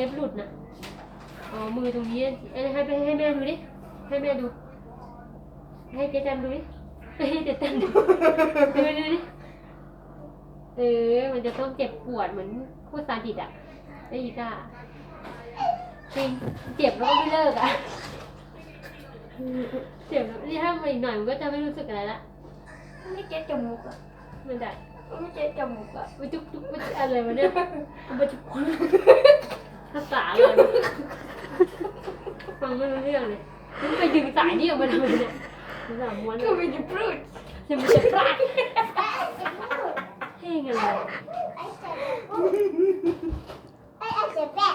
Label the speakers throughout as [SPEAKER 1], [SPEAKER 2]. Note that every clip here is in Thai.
[SPEAKER 1] เล็บหลุดนะอ๋อมือตรงนี้เอ้ยให้ไปให้แม่ดูดิ ให้แม่ดู ให้เจ๊แตมดูดิ ให้เจ๊แตมดูดูดูดิ เออ มันจะต้องเจ็บปวดเหมือนพูดซาดิสอะไอ้อีก้าจริงเจ็บแล้วก็ไม่เลิกอะ เจ็บแล้วนี่ถ้ามาอีกหน่อยมันก็จะไม่รู้สึกอะไรละ
[SPEAKER 2] ไม่เจ็บจมูกอะ
[SPEAKER 1] มันแบบ
[SPEAKER 2] ไม่เจ็บจมูกอะ
[SPEAKER 1] มันจุกจุกมันอะไรวะเนี่ยมันจุกภาษาอะไรวะฟังไม่รู้เรื่องเลยมันไปดึงสายนี่ ออกมาทำไมเนี่ยภาษาม้วน
[SPEAKER 2] ก็ไม่ได้พูด
[SPEAKER 1] จะมันจะพลาดเพลงอะไร
[SPEAKER 3] ไอ้อาจจะแบะ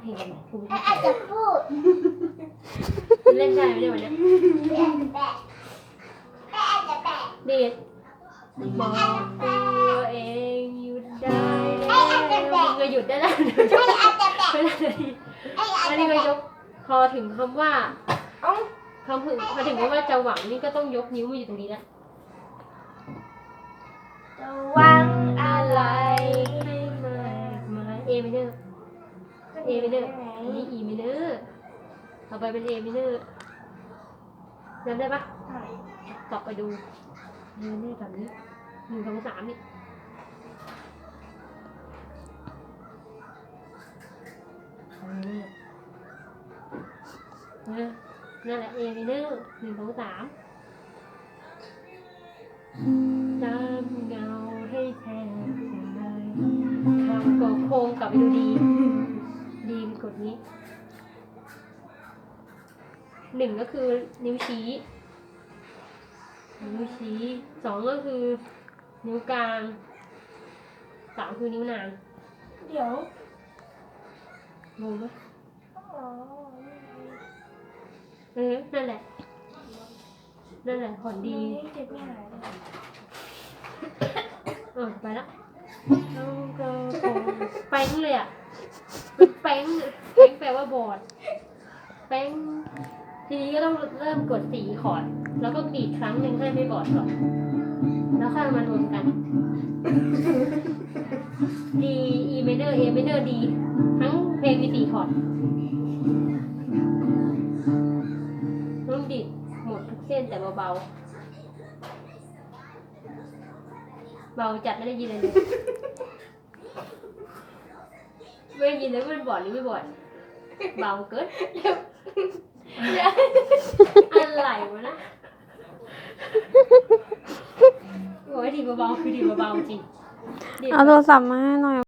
[SPEAKER 1] เพลงอะไรคุณ
[SPEAKER 3] ไอ้อาจจะพูด
[SPEAKER 1] เล่นได้ไหมเนี่ยวันเนี้ย
[SPEAKER 3] แบะแบไอ้อาจจะแบ
[SPEAKER 1] เดทบอกตัวเองหยุดได้แล้วมึงก็หยุดได้แล้ว
[SPEAKER 3] ไอ้อาจจะแบะ
[SPEAKER 1] ไม่ได้เลย
[SPEAKER 3] ไอ้อาจ
[SPEAKER 1] อันนี้ก็ยก พอถึงคำว่า
[SPEAKER 2] เอ้า
[SPEAKER 1] คำถึงพอถึงคำว่าจะหวังนี่ก็ต้องยกนิ้วมาอยู่ตรงนี้แล้ว
[SPEAKER 2] จะหวังอะไร
[SPEAKER 1] ให้มากมายเอมิเนอร์เอมิเนอร์อันนี้อีมิเนอร์ต่อไปเป็นเอมิเนอร์จำได้ปะกลับไปดูเอมิเนอร์แบบนี้หนึ่งสองสามนี่ เออนั่นแหละเอมิเนอร์หนึ่งสองสามจำเงาให้แทนใจคำก็โค้งกลับไปดูดี ดีคือกดนี้หนึ่งก็คือนิ้วชี้ นิ้วชี้สองก็คือ นิ้วกลางสามคือนิ้วนาง
[SPEAKER 2] เดี๋ยว
[SPEAKER 1] งงไหม
[SPEAKER 2] อ๋อ
[SPEAKER 1] เออนั่นแหละ นั่นแหละผลดี
[SPEAKER 2] เจ็บไม่หายเอ
[SPEAKER 1] อไปแล้วน้องก็คงแป้งเลยอะมันแป้งแป้งแปลว่าบอดแป้งทีนี้ก็ต้องเริ่มกดสีคอร์ดแล้วก็กรีดครั้งหนึ่งให้ไม่บอดก่อน แล้วค่อยเอามารวมกัน D E minor A minor D ทั้งเพลงมีสี่คอร์ด หมดทุกเส้นแต่เบาๆเบาจัดไม่ได้ยินเลยไม่ได้ยินเลยว่ามันบอดหรือไม่บอดเบาเกินอะไรวะนะโอ้ยดีเบาๆคือดีเบาๆจริง
[SPEAKER 4] เอาโทรศัพท์มาให้หน่อย